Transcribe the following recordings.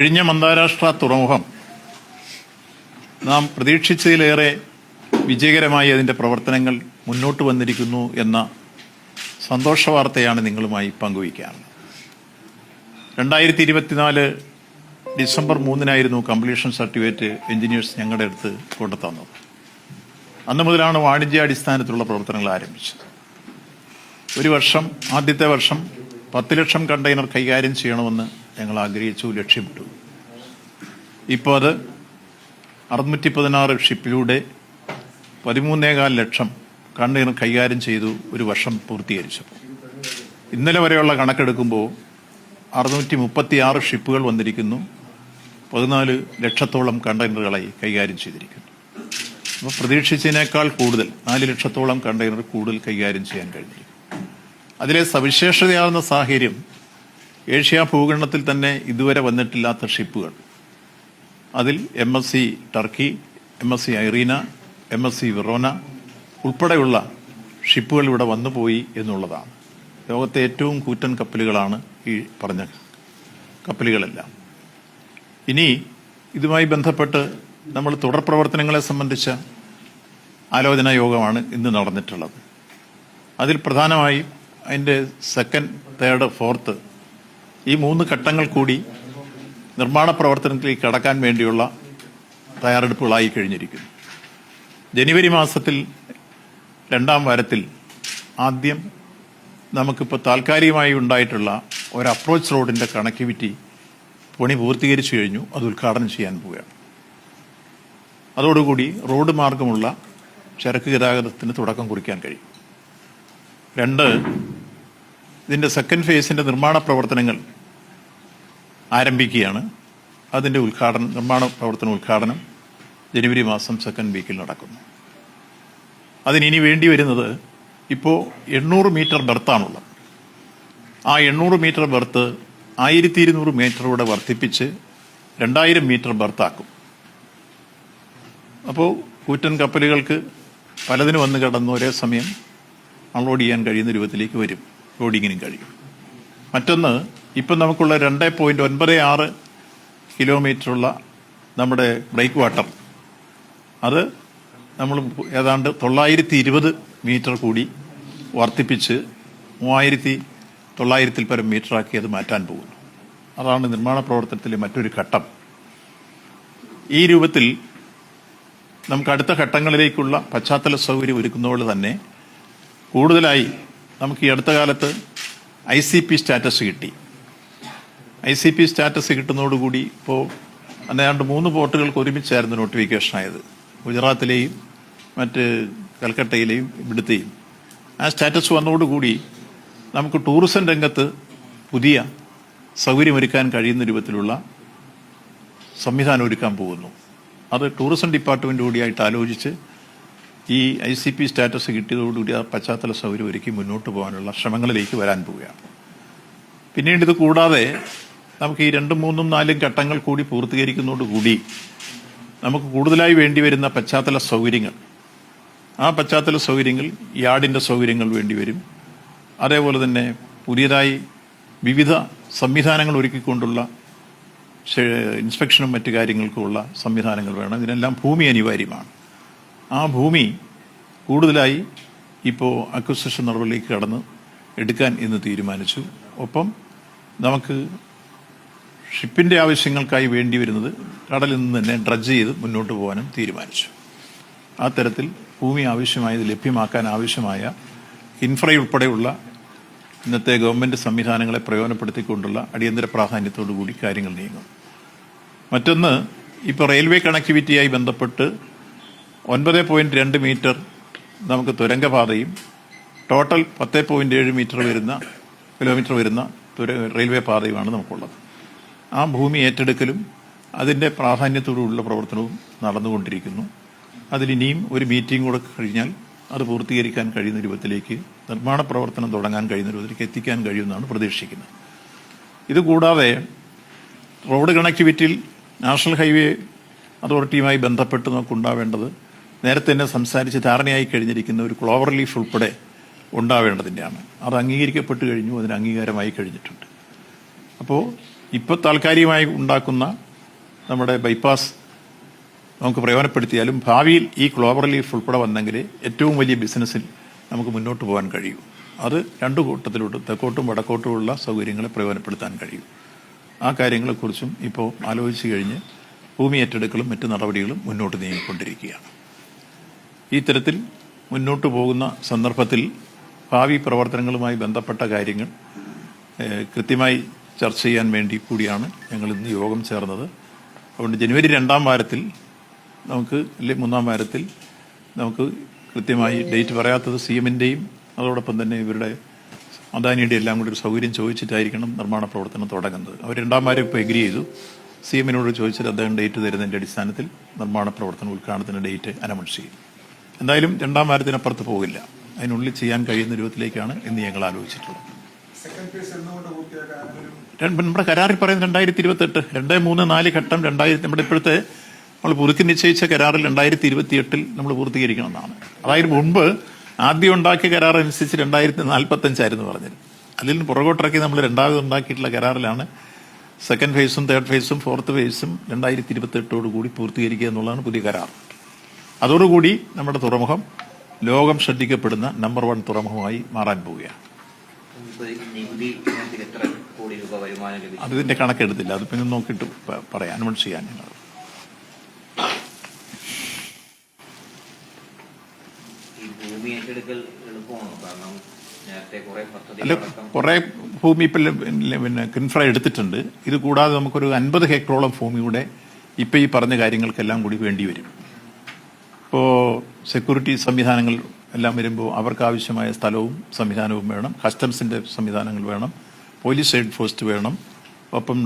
വിഴിഞ്ഞം അന്താരാഷ്ട്ര തുറമുഖം നാം പ്രതീക്ഷിച്ചതിലേറെ വിജയകരമായി അതിന്റെ പ്രവർത്തനങ്ങൾ മുന്നോട്ട് വന്നിരിക്കുന്നു എന്ന സന്തോഷ വാർത്തയാണ് നിങ്ങളുമായി പങ്കുവയ്ക്കാൻ രണ്ടായിരത്തി ഇരുപത്തിനാല് ഡിസംബർ മൂന്നിനായിരുന്നു കംപ്ലീഷൻ സർട്ടിഫിക്കറ്റ് എഞ്ചിനീയേഴ്സ് ഞങ്ങളുടെ അടുത്ത് കൊണ്ടുതന്നത്. അന്ന് മുതലാണ് വാണിജ്യാടിസ്ഥാനത്തിലുള്ള പ്രവർത്തനങ്ങൾ ആരംഭിച്ചത്. ഒരു വർഷം ആദ്യത്തെ വർഷം പത്ത് ലക്ഷം കണ്ടെയ്നർ കൈകാര്യം ചെയ്യണമെന്ന് ഞങ്ങൾ ആഗ്രഹിച്ചു ലക്ഷ്യമിട്ടു. ഇപ്പോൾ അത് അറുന്നൂറ്റി പതിനാറ് ഷിപ്പിലൂടെ പതിമൂന്നേകാൽ ലക്ഷം കണ്ണീർ കൈകാര്യം ചെയ്തു ഒരു വർഷം പൂർത്തീകരിച്ചപ്പോൾ ഇന്നലെ വരെയുള്ള കണക്കെടുക്കുമ്പോൾ അറുന്നൂറ്റി മുപ്പത്തി ആറ് ഷിപ്പുകൾ വന്നിരിക്കുന്നു. പതിനാല് ലക്ഷത്തോളം കണ്ടെയ്നറുകളായി കൈകാര്യം ചെയ്തിരിക്കുന്നു. അപ്പോൾ പ്രതീക്ഷിച്ചതിനേക്കാൾ കൂടുതൽ നാല് ലക്ഷത്തോളം കണ്ടെയ്നർ കൂടുതൽ കൈകാര്യം ചെയ്യാൻ കഴിഞ്ഞു അതിലെ സവിശേഷതയാകുന്ന സാഹചര്യം ഏഷ്യ ഭൂഖണ്ഡത്തിൽ തന്നെ ഇതുവരെ വന്നിട്ടില്ലാത്ത ഷിപ്പുകൾ. അതിൽ M S C Turkey M S C Irina M S C Verona ഉൾപ്പെടെയുള്ള ഷിപ്പുകൾ ഇവിടെ വന്നുപോയി എന്നുള്ളതാണ്. ലോകത്തെ ഏറ്റവും കൂറ്റൻ കപ്പലുകളാണ് ഈ പറഞ്ഞ കപ്പലുകളെല്ലാം. ഇനി ഇതുമായി ബന്ധപ്പെട്ട് നമ്മൾ തുടർ പ്രവർത്തനങ്ങളെ സംബന്ധിച്ച ആലോചനാ യോഗമാണ് ഇന്ന് നടന്നിട്ടുള്ളത്. അതിൽ പ്രധാനമായും അതിന്റെ സെക്കൻഡ് തേർഡ് ഫോർത്ത് ഈ മൂന്ന് ഘട്ടങ്ങൾ കൂടി നിർമ്മാണ പ്രവർത്തനത്തിലേക്ക് കടക്കാൻ വേണ്ടിയുള്ള തയ്യാറെടുപ്പുകളായി കഴിഞ്ഞിരിക്കുന്നു. ജനുവരി മാസത്തിൽ രണ്ടാം വാരത്തിൽ ആദ്യം നമുക്കിപ്പോൾ താൽക്കാലികമായി ഉണ്ടായിട്ടുള്ള ഒരു അപ്രോച്ച് റോഡിന്റെ കണക്ടിവിറ്റി പണി പൂർത്തീകരിച്ചു കഴിഞ്ഞു. അത് ഉദ്ഘാടനം ചെയ്യാൻ പോവുകയാണ്. അതോടുകൂടി റോഡ് മാർഗമുള്ള ചരക്ക് ഗതാഗതത്തിന് തുടക്കം കുറിക്കാൻ കഴിയും. രണ്ട് ഇതിന്റെ സെക്കൻഡ് ഫേസിന്റെ നിർമ്മാണ പ്രവർത്തനങ്ങൾ ആരംഭിക്കുകയാണ്. അതിന്റെ ഉദ്ഘാടനം നിർമ്മാണ പ്രവർത്തന ഉദ്ഘാടനം ജനുവരി മാസം സെക്കൻഡ് വീക്കിൽ നടക്കുന്നു. അതിനി വേണ്ടി വരുന്നത് ഇപ്പോൾ എണ്ണൂറ് മീറ്റർ ബെർത്താണുള്ളത്. ആ എണ്ണൂറ് മീറ്റർ ബെർത്ത് ആയിരത്തി ഇരുന്നൂറ് മീറ്ററൂടെ വർദ്ധിപ്പിച്ച് രണ്ടായിരം മീറ്റർ ബെർത്താക്കും. അപ്പോൾ കൂറ്റൻ കപ്പലുകൾക്ക് പലതിനും വന്ന് കിടന്ന് ഒരേ സമയം അൺലോഡ് ചെയ്യാൻ കഴിയുന്ന രൂപത്തിലേക്ക് വരും. ലോഡിങ്ങിനും കഴിയും. മറ്റൊന്ന് ഇപ്പം നമുക്കുള്ള രണ്ട് പോയിന്റ് ഒൻപത് ആറ് കിലോമീറ്ററുള്ള നമ്മുടെ ബ്രേക്ക് വാട്ടർ അത് നമ്മൾ ഏതാണ്ട് തൊള്ളായിരത്തി ഇരുപത് മീറ്റർ കൂടി വർദ്ധിപ്പിച്ച് മൂവായിരത്തി തൊള്ളായിരത്തിൽ പരം മീറ്ററാക്കി അത് മാറ്റാൻ പോകുന്നു. അതാണ് നിർമ്മാണ പ്രവർത്തനത്തിലെ മറ്റൊരു ഘട്ടം. ഈ രൂപത്തിൽ നമുക്ക് അടുത്ത ഘട്ടങ്ങളിലേക്കുള്ള പശ്ചാത്തല സൗകര്യം ഒരുക്കുന്നതുകൊണ്ട് തന്നെ കൂടുതലായി നമുക്ക് ഈ അടുത്ത കാലത്ത് ഐ സി പി സ്റ്റാറ്റസ് കിട്ടി. ഐ സി പി സ്റ്റാറ്റസ് കിട്ടുന്നതോടുകൂടി ഇപ്പോൾ അന്നേണ്ട് മൂന്ന് പോർട്ടുകൾക്ക് ഒരുമിച്ചായിരുന്നു നോട്ടിഫിക്കേഷൻ ആയത് ഗുജറാത്തിലെയും മറ്റ് കൽക്കട്ടയിലെയും ഇവിടുത്തെയും. ആ സ്റ്റാറ്റസ് വന്നതോടുകൂടി നമുക്ക് ടൂറിസം രംഗത്ത് പുതിയ സൗകര്യമൊരുക്കാൻ കഴിയുന്ന രൂപത്തിലുള്ള സംവിധാനം ഒരുക്കാൻ പോകുന്നു. അത് ടൂറിസം ഡിപ്പാർട്ട്മെന്റ് കൂടിയായിട്ട് ആലോചിച്ച് ഈ ഐ സി പി സ്റ്റാറ്റസ് കിട്ടിയതോടുകൂടി ആ പശ്ചാത്തല സൗകര്യം ഒരുക്കി മുന്നോട്ട് പോകാനുള്ള ശ്രമങ്ങളിലേക്ക് വരാൻ പോവുകയാണ്. പിന്നീട് ഇത് കൂടാതെ നമുക്ക് ഈ രണ്ടും മൂന്നും നാലും ഘട്ടങ്ങൾ കൂടി പൂർത്തീകരിക്കുന്നതോടുകൂടി നമുക്ക് കൂടുതലായി വേണ്ടി വരുന്ന പശ്ചാത്തല സൗകര്യങ്ങൾ ആ പശ്ചാത്തല സൗകര്യങ്ങൾ യാർഡിന്റെ സൗകര്യങ്ങൾ വേണ്ടി വരും. അതേപോലെ തന്നെ പുതിയതായി വിവിധ സംവിധാനങ്ങൾ ഒരുക്കിക്കൊണ്ടുള്ള ഇൻസ്പെക്ഷനും മറ്റു കാര്യങ്ങൾക്കുമുള്ള സംവിധാനങ്ങൾ വേണം. ഇതിനെല്ലാം ഭൂമി അനിവാര്യമാണ്. ആ ഭൂമി കൂടുതലായി ഇപ്പോൾ അക്വസിഷൻ നടപടിയിലേക്ക് കടന്ന് എടുക്കാൻ ഇന്ന് തീരുമാനിച്ചു. ഒപ്പം നമുക്ക് ഷിപ്പിന്റെ ആവശ്യങ്ങൾക്കായി വേണ്ടി വരുന്നത് കടലിൽ നിന്ന് തന്നെ ഡ്രജ് ചെയ്ത് മുന്നോട്ട് പോകാനും തീരുമാനിച്ചു. ആ തരത്തിൽ ഭൂമി ആവശ്യമായത് ലഭ്യമാക്കാൻ ആവശ്യമായ ഇൻഫ്ര ഉൾപ്പെടെയുള്ള ഇന്നത്തെ ഗവൺമെന്റ് സംവിധാനങ്ങളെ പ്രയോജനപ്പെടുത്തിക്കൊണ്ടുള്ള അടിയന്തര പ്രാധാന്യത്തോടു കൂടി കാര്യങ്ങൾ നീങ്ങും. മറ്റൊന്ന് ഇപ്പോൾ റെയിൽവേ കണക്ടിവിറ്റിയായി ബന്ധപ്പെട്ട് ഒൻപത് പോയിന്റ് രണ്ട് മീറ്റർ നമുക്ക് തുരങ്കപാതയും ടോട്ടൽ പത്ത് പോയിന്റ് ഏഴ് മീറ്റർ വരുന്ന കിലോമീറ്റർ വരുന്ന റെയിൽവേ പാതയുമാണ് നമുക്കുള്ളത്. ആ ഭൂമി ഏറ്റെടുക്കലും അതിന്റെ പ്രാധാന്യത്തോടുള്ള പ്രവർത്തനവും നടന്നുകൊണ്ടിരിക്കുന്നു. അതിലിനിയും ഒരു മീറ്റിംഗ് കൂടെ കഴിഞ്ഞാൽ അത് പൂർത്തീകരിക്കാൻ കഴിയുന്ന രൂപത്തിലേക്ക് നിർമ്മാണ പ്രവർത്തനം തുടങ്ങാൻ കഴിയുന്ന രൂപത്തിലേക്ക് എത്തിക്കാൻ കഴിയുമെന്നാണ് പ്രതീക്ഷിക്കുന്നത്. ഇതുകൂടാതെ റോഡ് കണക്ടിവിറ്റിയിൽ നാഷണൽ ഹൈവേ അതോറിറ്റിയുമായി ബന്ധപ്പെട്ട് നമുക്കുണ്ടാവേണ്ടത് നേരത്തെ തന്നെ സംസാരിച്ച് ധാരണയായി കഴിഞ്ഞിരിക്കുന്ന ഒരു ക്ലോവർ ലീഫ് ഉൾപ്പെടെ ഉണ്ടാവേണ്ടതിന്റെയാണ്. അത് അംഗീകരിക്കപ്പെട്ട് കഴിഞ്ഞു അതിന് അംഗീകാരമായി കഴിഞ്ഞിട്ടുണ്ട്. അപ്പോൾ ഇപ്പോൾ താൽക്കാലികമായി ഉണ്ടാക്കുന്ന നമ്മുടെ ബൈപ്പാസ് നമുക്ക് പ്രയോജനപ്പെടുത്തിയാലും ഭാവിയിൽ ഈ ക്ലോബർ ലീഫ് ഉൾപ്പെടെ വന്നെങ്കിൽ ഏറ്റവും വലിയ ബിസിനസ്സിൽ നമുക്ക് മുന്നോട്ട് പോകാൻ കഴിയും. അത് രണ്ടു കൂട്ടത്തിലോട്ട് തെക്കോട്ടും വടക്കോട്ടുമുള്ള സൗകര്യങ്ങളെ പ്രയോജനപ്പെടുത്താൻ കഴിയും. ആ കാര്യങ്ങളെക്കുറിച്ചും ഇപ്പോൾ ആലോചിച്ച് കഴിഞ്ഞ് ഭൂമി ഏറ്റെടുക്കലും മറ്റ് നടപടികളും മുന്നോട്ട് നീങ്ങിക്കൊണ്ടിരിക്കുകയാണ്. ഈ തരത്തിൽ മുന്നോട്ട് പോകുന്ന സന്ദർഭത്തിൽ ഭാവി പ്രവർത്തനങ്ങളുമായി ബന്ധപ്പെട്ട കാര്യങ്ങൾ കൃത്യമായി ചർച്ച ചെയ്യാൻ വേണ്ടി കൂടിയാണ് ഞങ്ങൾ ഇന്ന് യോഗം ചേർന്നത്. അതുകൊണ്ട് ജനുവരി രണ്ടാം വാരത്തിൽ നമുക്ക് അല്ലെങ്കിൽ മൂന്നാം വാരത്തിൽ നമുക്ക് കൃത്യമായി ഡേറ്റ് പറയാത്തത് സി എമ്മിന്റെയും അതോടൊപ്പം തന്നെ ഇവരുടെ അദാനിയുടെ എല്ലാം കൂടി ഒരു സൗകര്യം ചോദിച്ചിട്ടായിരിക്കണം നിർമ്മാണ പ്രവർത്തനം തുടങ്ങുന്നത്. അവർ രണ്ടാം വാരം ഇപ്പോൾ എഗ്രി ചെയ്തു. സി എമ്മിനോട് ചോദിച്ചിട്ട് അദ്ദേഹം ഡേറ്റ് തരുന്നതിന്റെ അടിസ്ഥാനത്തിൽ നിർമ്മാണ പ്രവർത്തനം ഉദ്ഘാടനത്തിന് ഡേറ്റ് അനൗൺസ് ചെയ്യും. എന്തായാലും രണ്ടാം വാരത്തിനപ്പുറത്ത് പോകില്ല. അതിനുള്ളിൽ ചെയ്യാൻ കഴിയുന്ന രൂപത്തിലേക്കാണ് ഇന്ന് ഞങ്ങൾ ആലോചിച്ചിട്ടുള്ളത്. നമ്മുടെ കരാറിൽ പറയുന്നത് രണ്ടായിരത്തി ഇരുപത്തെട്ട് രണ്ട് മൂന്ന് നാല് ഘട്ടം രണ്ടായിരത്തി നമ്മുടെ ഇപ്പോഴത്തെ നമ്മൾ പുതുക്കി നിശ്ചയിച്ച കരാറിൽ രണ്ടായിരത്തി ഇരുപത്തി എട്ടിൽ നമ്മൾ പൂർത്തീകരിക്കണം എന്നാണ് അതായത് മുൻപ് ആദ്യം ഉണ്ടാക്കിയ കരാർ അനുസരിച്ച് രണ്ടായിരത്തി നാൽപ്പത്തഞ്ചായിരുന്നു പറഞ്ഞത്. അതിൽ നിന്ന് പുറകോട്ടിറക്കി നമ്മൾ രണ്ടാമത് ഉണ്ടാക്കിയിട്ടുള്ള കരാറിലാണ് സെക്കൻഡ് ഫേസും തേർഡ് ഫേസും ഫോർത്ത് ഫേസും രണ്ടായിരത്തി ഇരുപത്തി എട്ടോട് കൂടി പൂർത്തീകരിക്കുക എന്നുള്ളതാണ് പുതിയ കരാർ. അതോടുകൂടി നമ്മുടെ തുറമുഖം ലോകം ശ്രദ്ധിക്കപ്പെടുന്ന നമ്പർ വൺ തുറമുഖമായി മാറാൻ പോവുകയാണ്. കോടി രൂപ വരുമാനം ലഭിച്ചു. അതിന്റെ കണക്കെടുത്തില്ല. അത് പിന്നെ നോക്കിട്ട് പറയാൻ വേണ്ടി ചെയ്യാൻ ഞങ്ങൾ. ഭൂമി ഏറ്റെടുക്കൽ എളുപ്പമാണോ? കാരണം നേരത്തെ കുറെ അല്ല കുറെ ഭൂമി ഇപ്പം പിന്നെ കിൻഫ്ര എടുത്തിട്ടുണ്ട്. ഇത് കൂടാതെ നമുക്കൊരു അൻപത് ഹെക്ടറോളം ഭൂമിയുടെ ഇപ്പം ഈ പറഞ്ഞ കാര്യങ്ങൾക്കെല്ലാം കൂടി വേണ്ടി വരും. ഇപ്പോൾ സെക്യൂരിറ്റി സംവിധാനങ്ങൾ എല്ലാം വരുമ്പോൾ അവർക്ക് ആവശ്യമായ സ്ഥലവും സംവിധാനവും വേണം. കസ്റ്റംസിന്റെ സംവിധാനങ്ങൾ വേണം. പോലീസ് ഫോഴ്സ് വേണം ഒപ്പം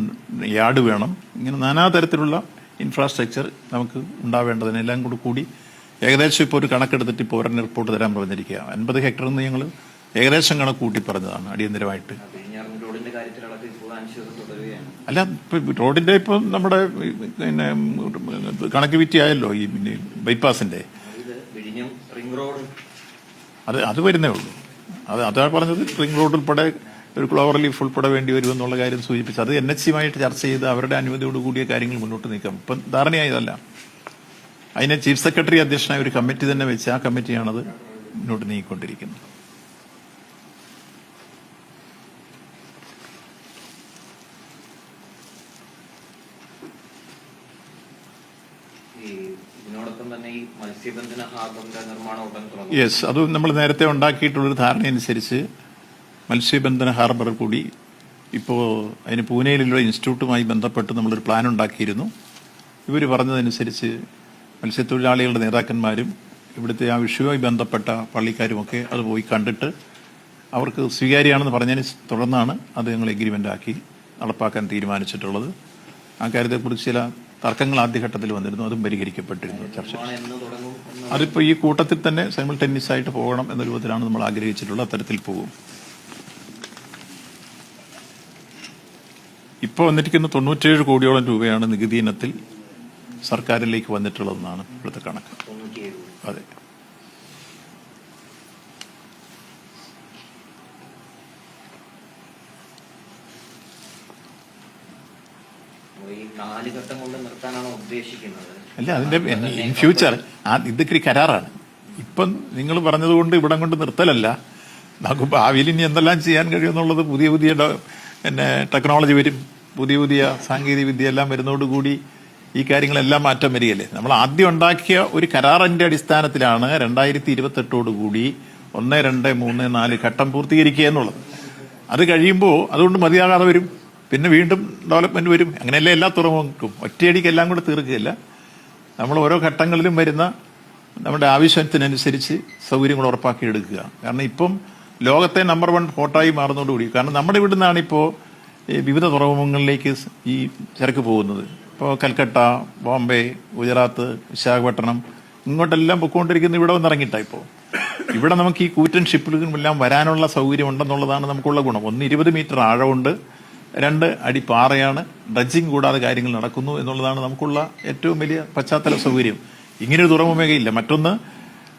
യാർഡ് വേണം ഇങ്ങനെ നാനാതരത്തിലുള്ള ഇൻഫ്രാസ്ട്രക്ചർ നമുക്ക് ഉണ്ടാവേണ്ടതിനെല്ലാം കൂടി കൂടി ഏകദേശം ഇപ്പോൾ ഒരു കണക്കെടുത്തിട്ട് ഇപ്പോൾ ഒരെണ്ണം റിപ്പോർട്ട് തരാൻ പറഞ്ഞിരിക്കുക അൻപത് ഹെക്ടറിൽ എന്ന് ഞങ്ങൾ ഏകദേശം കണക്ക് കൂട്ടി പറഞ്ഞതാണ് അടിയന്തരമായിട്ട്. അല്ല റോഡിന്റെ ഇപ്പോൾ നമ്മുടെ പിന്നെ കണക്ക് വിറ്റിയായല്ലോ ഈ ബൈപ്പാസിന്റെ അത് അത് വരുന്നേ ഉള്ളൂ. അത് അതാ പറഞ്ഞത് റിംഗ് റോഡ് ഉൾപ്പെടെ ഒരു ക്ലോവർ ലീഫ് ഉൾപ്പെടെ വേണ്ടി വരുമെന്നുള്ള കാര്യം സൂചിപ്പിച്ചു. അത് എൻ എച്ച് സിയുമായിട്ട് ചർച്ച ചെയ്ത് അവരുടെ അനുമതിയോട് കൂടിയ കാര്യങ്ങൾ മുന്നോട്ട് നീക്കാം. ഇപ്പം ധാരണയായതല്ല. അതിനെ ചീഫ് സെക്രട്ടറി അധ്യക്ഷനായ ഒരു കമ്മിറ്റി തന്നെ വെച്ച് ആ കമ്മിറ്റിയാണത് മുന്നോട്ട് നീങ്ങിക്കൊണ്ടിരിക്കുന്നത്. യെസ് അതും നമ്മൾ നേരത്തെ ഉണ്ടാക്കിയിട്ടുള്ളൊരു ധാരണയനുസരിച്ച് മത്സ്യബന്ധന ഹാർബർ കൂടി ഇപ്പോൾ അതിന് പൂനെയിലുള്ള ഇൻസ്റ്റിറ്റ്യൂട്ടുമായി ബന്ധപ്പെട്ട് നമ്മളൊരു പ്ലാൻ ഉണ്ടാക്കിയിരുന്നു. ഇവർ പറഞ്ഞതനുസരിച്ച് മത്സ്യത്തൊഴിലാളികളുടെ നേതാക്കന്മാരും ഇവിടുത്തെ ആ വിഷയവുമായി ബന്ധപ്പെട്ട പള്ളിക്കാരുമൊക്കെ അത് പോയി കണ്ടിട്ട് അവർക്ക് സ്വീകാര്യമാണെന്ന് പറഞ്ഞതിന് തുടർന്നാണ് അത് ഞങ്ങൾ എഗ്രിമെന്റ് ആക്കി നടപ്പാക്കാൻ തീരുമാനിച്ചിട്ടുള്ളത്. ആ കാര്യത്തെക്കുറിച്ച് ചില തർക്കങ്ങൾ ആദ്യഘട്ടത്തിൽ വന്നിരുന്നു അതും പരിഹരിക്കപ്പെട്ടിരുന്നു ചർച്ച. നിർമ്മാണം എന്ന് തുടങ്ങും എന്ന് അതിപ്പോ ഈ കൂട്ടത്തിൽ തന്നെ സൈമിൾട്ടേനിയസ് ആയിട്ട് പോകണം എന്ന രൂപത്തിലാണ് നമ്മൾ ആഗ്രഹിച്ചിട്ടുള്ളത് അത്തരത്തിൽ പോകും. ഇപ്പോൾ വന്നിരിക്കുന്ന തൊണ്ണൂറ്റേഴ് കോടിയോളം രൂപയാണ് നികുതി ഇനത്തിൽ സർക്കാരിലേക്ക് വന്നിട്ടുള്ളതെന്നാണ് ഇവിടുത്തെ കണക്ക്. അതെ. അല്ല അതിന്റെ ഇൻ ഫ്യൂച്ചർ ഇതൊക്കെ കരാറാണ്. ഇപ്പം നിങ്ങൾ പറഞ്ഞതുകൊണ്ട് ഇവിടം കൊണ്ട് നിർത്തലല്ല. നമുക്ക് ഭാവിയിൽ ഇനി എന്തെല്ലാം ചെയ്യാൻ കഴിയുമെന്നുള്ളത് പുതിയ പുതിയ പിന്നെ ടെക്നോളജി വരും. പുതിയ പുതിയ സാങ്കേതിക വിദ്യ എല്ലാം വരുന്നതോടുകൂടി ഈ കാര്യങ്ങളെല്ലാം മാറ്റം വരികയല്ലേ? നമ്മൾ ആദ്യം ഉണ്ടാക്കിയ ഒരു കരാറിന്റെ അടിസ്ഥാനത്തിലാണ് രണ്ടായിരത്തി ഇരുപത്തെട്ടോടുകൂടി ഒന്ന് രണ്ട് മൂന്ന് നാല് ഘട്ടം പൂർത്തീകരിക്കുക എന്നുള്ളത്. അത് കഴിയുമ്പോൾ അതുകൊണ്ട് മതിയാകാതെ വരും. പിന്നെ വീണ്ടും ഡെവലപ്മെന്റ് വരും. അങ്ങനെയല്ലേ എല്ലാ തുറമുഖക്കും ഒറ്റയടിക്ക് എല്ലാം കൂടെ തീർക്കുകയില്ല. നമ്മൾ ഓരോ ഘട്ടങ്ങളിലും വരുന്ന നമ്മുടെ ആവശ്യത്തിനനുസരിച്ച് സൗകര്യങ്ങൾ ഉറപ്പാക്കി എടുക്കുക കാരണം ഇപ്പം ലോകത്തെ നമ്പർ വൺ പോർട്ടായി മാറുന്നതോടുകൂടി. കാരണം നമ്മുടെ ഇവിടുന്നാണ് ഇപ്പോൾ വിവിധ തുറമുഖങ്ങളിലേക്ക് ഈ ചരക്ക് പോകുന്നത്. ഇപ്പോൾ കൽക്കട്ട ബോംബെ ഗുജറാത്ത് വിശാഖപട്ടണം ഇങ്ങോട്ടെല്ലാം പൊക്കോണ്ടിരിക്കുന്നത് ഇവിടെ വന്നിറങ്ങിയിട്ടാണ് ഇപ്പോൾ ഇവിടെ നമുക്ക് ഈ കൂറ്റൻ ഷിപ്പുകളിലെല്ലാം വരാനുള്ള സൗകര്യം ഉണ്ടെന്നുള്ളതാണ് നമുക്കുള്ള ഗുണം. ഒന്ന് ഇരുപത് മീറ്റർ ആഴമുണ്ട് രണ്ട് അടി പാറയാണ് ഡ്രഡ്ജിങ് കൂടാതെ കാര്യങ്ങൾ നടക്കുന്നു എന്നുള്ളതാണ് നമുക്കുള്ള ഏറ്റവും വലിയ പശ്ചാത്തല സൗകര്യം. ഇങ്ങനൊരു തുറമുഖയില്ല മറ്റൊന്ന്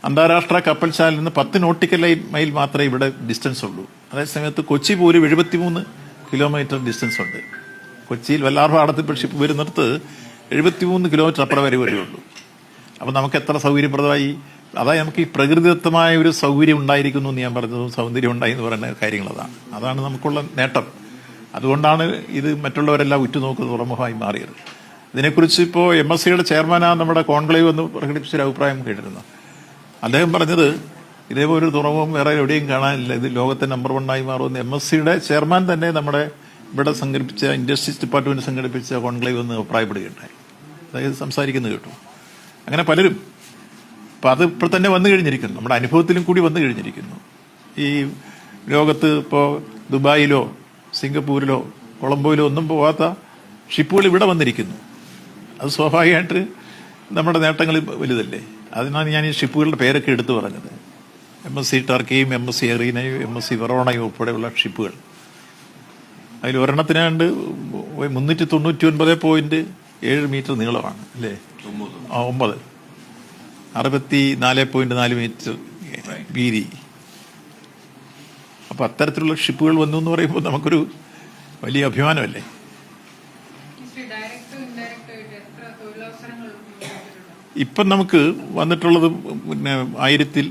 അന്താരാഷ്ട്ര കപ്പൽശാലയിൽ നിന്ന് പത്ത് നോട്ടിക്കൽ മൈൽ മാത്രമേ ഇവിടെ ഡിസ്റ്റൻസ് ഉള്ളൂ. അതേസമയത്ത് കൊച്ചി പോലും എഴുപത്തിമൂന്ന് കിലോമീറ്റർ ഡിസ്റ്റൻസ് ഉണ്ട്. കൊച്ചിയിൽ വല്ലാർപാടത്ത് ഷിപ്പ് വരുന്നിടത്ത് എഴുപത്തിമൂന്ന് കിലോമീറ്റർ അപ്പുറം വരെ വരുള്ളൂ അപ്പോൾ നമുക്ക് എത്ര സൗകര്യപ്രദമായി? അതായത് നമുക്ക് ഈ പ്രകൃതിദത്തമായ ഒരു സൗകര്യം ഉണ്ടായിരിക്കുന്നു എന്ന് ഞാൻ പറഞ്ഞതും. സൗന്ദര്യം ഉണ്ടായി എന്ന് പറയുന്ന കാര്യങ്ങൾ അതാണ്. അതാണ് നമുക്കുള്ള നേട്ടം. അതുകൊണ്ടാണ് ഇത് മറ്റുള്ളവരെല്ലാം ഉറ്റുനോക്കുന്ന തുറമുഖമായി മാറിയത്. ഇതിനെക്കുറിച്ച് ഇപ്പോൾ എം എസ് സിയുടെ ചെയർമാനാണ് നമ്മുടെ കോൺക്ലേവ് എന്ന് പ്രകടിപ്പിച്ചൊരു അഭിപ്രായം കേട്ടിരുന്നു. അദ്ദേഹം പറഞ്ഞത് ഇതേപോലെ ഒരു തുറമുഖം വേറെ എവിടെയും കാണാനില്ല. ഇത് ലോകത്തെ നമ്പർ വൺ ആയി മാറുമെന്ന് എം എസ് സിയുടെ ചെയർമാൻ തന്നെ നമ്മുടെ ഇവിടെ സംഘടിപ്പിച്ച ഇൻഡസ്ട്രീസ് ഡിപ്പാർട്ട്മെന്റ് സംഘടിപ്പിച്ച കോൺക്ലേവ് എന്ന് അഭിപ്രായപ്പെടുകയുണ്ടായി. അതായത് സംസാരിക്കുന്നത് കേട്ടു. അങ്ങനെ പലരും അപ്പം അത് ഇപ്പോൾ തന്നെ വന്നു കഴിഞ്ഞിരിക്കുന്നു. നമ്മുടെ അനുഭവത്തിലും കൂടി വന്നു കഴിഞ്ഞിരിക്കുന്നു. ഈ ലോകത്ത് ഇപ്പോൾ ദുബായിലോ സിംഗപ്പൂരിലോ കൊളംബോയിലോ ഒന്നും പോവാത്ത ഷിപ്പുകൾ ഇവിടെ വന്നിരിക്കുന്നു. അത് സ്വാഭാവികമായിട്ട് നമ്മുടെ നേട്ടങ്ങൾ വലുതല്ലേ? അതിനാണ് ഞാൻ ഈ ഷിപ്പുകളുടെ പേരൊക്കെ എടുത്തു പറഞ്ഞത്. എം എസ് സി ടർക്കിയും എം എസ് സി എറീനയും എം എസ് സി വെറോണയും ഉൾപ്പെടെയുള്ള ഷിപ്പുകൾ. അതിൽ ഒരെണ്ണത്തിനാണ്ട് മുന്നൂറ്റി തൊണ്ണൂറ്റി ഒൻപത് പോയിന്റ് ഏഴ് മീറ്റർ നീളമാണ് അല്ലേ? ആ ഒമ്പത്. അറുപത്തി നാല് പോയിന്റ് നാല് മീറ്റർ വീതി. അപ്പൊ അത്തരത്തിലുള്ള ഷിപ്പുകൾ വന്നു എന്ന് പറയുമ്പോൾ നമുക്കൊരു വലിയ അഭിമാനമല്ലേ? ഇപ്പം നമുക്ക് വന്നിട്ടുള്ളത് പിന്നെ ആയിരത്തിൽ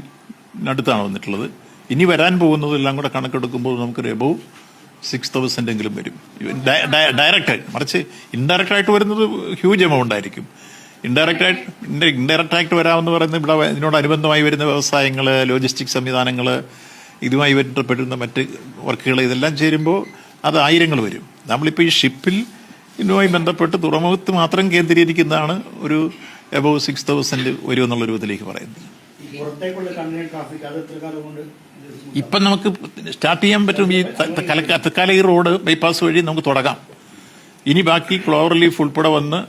അടുത്താണ് വന്നിട്ടുള്ളത്. ഇനി വരാൻ പോകുന്നതെല്ലാം കൂടെ കണക്കെടുക്കുമ്പോൾ നമുക്കൊരു എബവ് സിക്സ് തൗസൻഡ് എങ്കിലും വരും. ഡയറക്റ്റ് മറിച്ച് ഇൻഡയറക്റ്റ് ആയിട്ട് വരുന്നത് ഹ്യൂജ് എമൗണ്ട് ആയിരിക്കും. ഇൻഡയറക്റ്റ് ആയിട്ട് ഇൻഡയറക്റ്റ് ആയിട്ട് വരാമെന്ന് പറയുന്നത് ഇവിടെ ഇതിനോടനുബന്ധമായി വരുന്ന വ്യവസായങ്ങൾ ലോജിസ്റ്റിക് സംവിധാനങ്ങൾ ഇതുമായി ബന്ധപ്പെട്ടിരുന്ന മറ്റ് വർക്കുകൾ ഇതെല്ലാം ചേരുമ്പോൾ അത് ആയിരങ്ങൾ വരും. നമ്മളിപ്പോൾ ഈ ഷിപ്പിൽ ഇതുമായി ബന്ധപ്പെട്ട് തുറമുഖത്ത് മാത്രം കേന്ദ്രീകരിക്കുന്നതാണ് ഒരു എബവ് സിക്സ് തൗസൻഡ് വരും എന്നുള്ള രൂപത്തിലേക്ക് പറയുന്നത്. ഇപ്പം നമുക്ക് സ്റ്റാർട്ട് ചെയ്യാൻ പറ്റും ഈ തക്കാല ഈ റോഡ് ബൈപ്പാസ് വഴി നമുക്ക് തുടങ്ങാം. ഇനി ബാക്കി ക്ലോവർ ലീഫ് ഉൾപ്പെടെ വന്ന്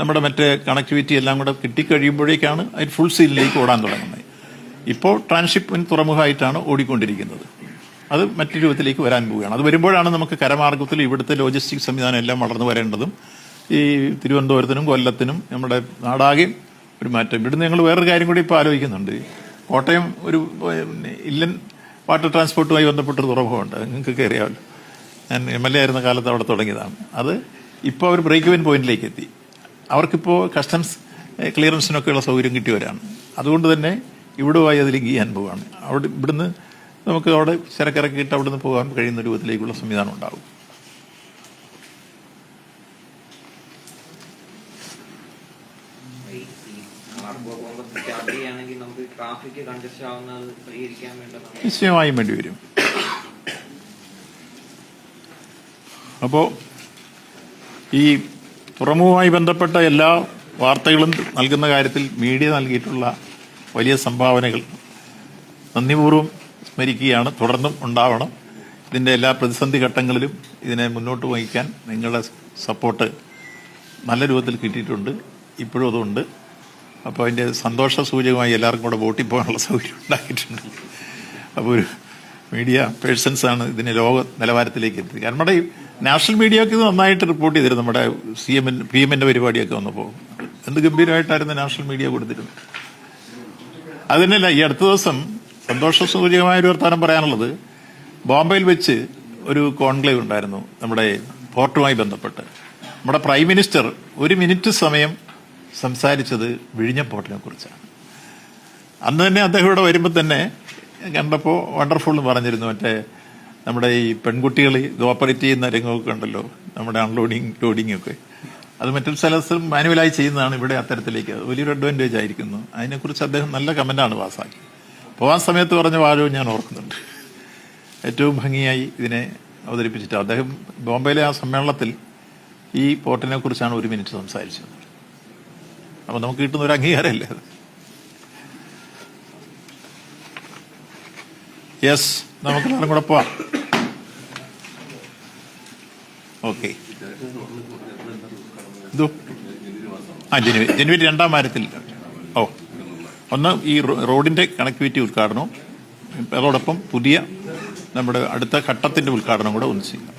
നമ്മുടെ മറ്റേ കണക്ടിവിറ്റി എല്ലാം കൂടെ കിട്ടിക്കഴിയുമ്പോഴേക്കാണ് അതിന് ഫുൾ സീലിലേക്ക് ഓടാൻ തുടങ്ങുന്നത്. ഇപ്പോൾ ട്രാൻസ്ഷിപ്മെന്റ് തുറമുഖമായിട്ടാണ് ഓടിക്കൊണ്ടിരിക്കുന്നത്. അത് മറ്റു രൂപത്തിലേക്ക് വരാൻ പോവുകയാണ്. അത് വരുമ്പോഴാണ് നമുക്ക് കരമാർഗത്തിൽ ഇവിടുത്തെ ലോജിസ്റ്റിക് സംവിധാനം എല്ലാം വളർന്നു വരേണ്ടതും ഈ തിരുവനന്തപുരത്തിനും കൊല്ലത്തിനും നമ്മുടെ നാടാകെയും ഒരു മാറ്റം. ഇവിടുന്ന് ഞങ്ങൾ വേറൊരു കാര്യം കൂടി ഇപ്പോൾ ആലോചിക്കുന്നുണ്ട്. കോട്ടയം ഒരു ഇല്ലൻ വാട്ടർ ട്രാൻസ്പോർട്ടുമായി ബന്ധപ്പെട്ടൊരു തുറമുഖമുണ്ട്. നിങ്ങൾക്ക് അറിയാമല്ലോ. ഞാൻ എം എൽ എ ആയിരുന്ന കാലത്ത് അവിടെ തുടങ്ങിയതാണ്. അത് ഇപ്പോൾ അവർ ബ്രേക്ക് ഇവൻ പോയിന്റിലേക്ക് എത്തി അവർക്കിപ്പോൾ കസ്റ്റംസ് ക്ലിയറൻസിനൊക്കെയുള്ള സൗകര്യം കിട്ടിയവരാണ്. അതുകൊണ്ട് തന്നെ ഇവിടുമായി അതിൽ ചെയ്യാൻ പോവുകയാണ് അവിടെ ഇവിടുന്ന് നമുക്ക് അവിടെ ചരക്കിറക്കിയിട്ട് അവിടുന്ന് പോകാൻ കഴിയുന്ന രൂപത്തിലേക്കുള്ള സംവിധാനം ഉണ്ടാകും ഈ കാർഗോ പോകുമ്പോൾ സ്റ്റാർട്ട് ചെയ്യുകയാണെങ്കിൽ നമുക്ക് ട്രാഫിക് കൺജസ്റ്റ് ആവുന്നത് പരിഹരിക്കാൻ വേണ്ട നമുക്ക് നിശ്ചയമായും വേണ്ടി വരും. അപ്പോൾ ഈ തുറമുഖവുമായി ബന്ധപ്പെട്ട എല്ലാ വാർത്തകളും നൽകുന്ന കാര്യത്തിൽ മീഡിയ നൽകിയിട്ടുള്ള വലിയ സംഭാവനകൾ നന്ദിപൂർവം സ്മരിക്കുകയാണ്. തുടർന്നും ഉണ്ടാവണം. ഇതിന്റെ എല്ലാ പ്രതിസന്ധി ഘട്ടങ്ങളിലും ഇതിനെ മുന്നോട്ട് വഹിക്കാൻ നിങ്ങളുടെ സപ്പോർട്ട് നല്ല രൂപത്തിൽ കിട്ടിയിട്ടുണ്ട്. ഇപ്പോഴും അതുണ്ട്. അപ്പോൾ അതിന്റെ സന്തോഷ സൂചകമായി എല്ലാവർക്കും കൂടെ വോട്ടിൽ പോകാനുള്ള സൗകര്യം ഉണ്ടാക്കിയിട്ടുണ്ട് അപ്പോൾ ഒരു മീഡിയ പേഴ്സൺസാണ് ഇതിനെ ലോക നിലവാരത്തിലേക്ക് എത്തിയത്. കാരണം നമ്മുടെ ഈ നാഷണൽ മീഡിയയൊക്കെ ഇത് നന്നായിട്ട് റിപ്പോർട്ട് ചെയ്തിരുന്നു. നമ്മുടെ സി എം പി എമ്മിന്റെ പരിപാടിയൊക്കെ വന്നപ്പോൾ എന്ത് ഗംഭീരമായിട്ടായിരുന്നു നാഷണൽ മീഡിയ കൊടുത്തിരുന്നത്. അതിനല്ല ഈ അടുത്ത ദിവസം സന്തോഷ സൂചകമായ ഒരു വർത്തമാനം പറയാനുള്ളത്. ബോംബെയിൽ വെച്ച് ഒരു കോൺക്ലേവ് ഉണ്ടായിരുന്നു നമ്മുടെ പോർട്ടുമായി ബന്ധപ്പെട്ട്. നമ്മുടെ പ്രൈം മിനിസ്റ്റർ ഒരു മിനിറ്റ് സമയം സംസാരിച്ചത് വിഴിഞ്ഞ പോർട്ടിനെ കുറിച്ചാണ് അന്ന് തന്നെ അദ്ദേഹം ഇവിടെ വരുമ്പോൾ തന്നെ കണ്ടപ്പോൾ വണ്ടർഫുൾ എന്ന് പറഞ്ഞിരുന്നു. മറ്റേ നമ്മുടെ ഈ പെൺകുട്ടികൾ ഇത് ഓപ്പറേറ്റ് ചെയ്യുന്ന രംഗമൊക്കെ ഉണ്ടല്ലോ നമ്മുടെ അൺലോഡിങ് ലോഡിങ് ഒക്കെ. അത് മറ്റൊരു സ്ഥലത്തും മാനുവലായി ചെയ്യുന്നതാണ് ഇവിടെ അത്തരത്തിലേക്ക്. വലിയൊരു അഡ്വാന്റേജ് ആയിരിക്കുന്നു. അതിനെക്കുറിച്ച് അദ്ദേഹം നല്ല കമന്റാണ് പാസ്സാക്കി. പോകാൻ സമയത്ത് പറഞ്ഞ വാരവും ഞാൻ ഓർക്കുന്നുണ്ട്. ഏറ്റവും ഭംഗിയായി ഇതിനെ അവതരിപ്പിച്ചിട്ട് അദ്ദേഹം ബോംബെയിലെ ആ സമ്മേളനത്തിൽ ഈ പോർട്ടിനെ കുറിച്ചാണ് ഒരു മിനിറ്റ് സംസാരിച്ചത്. അപ്പോൾ നമുക്ക് കിട്ടുന്ന ഒരു അംഗീകാരമല്ലേ? യെസ് നമുക്ക് എല്ലാവരും കൂടെ പോവാം. ഓക്കെ ആ ജനുവരി ജനുവരി രണ്ടാം വാരത്തിൽ. ഓ. ഒന്ന് ഈ റോഡിന്റെ കണക്ടിവിറ്റി ഉദ്ഘാടനവും അതോടൊപ്പം പുതിയ നമ്മുടെ അടുത്ത ഘട്ടത്തിന്റെ ഉദ്ഘാടനം കൂടെ ഒന്ന് ചെയ്യാം.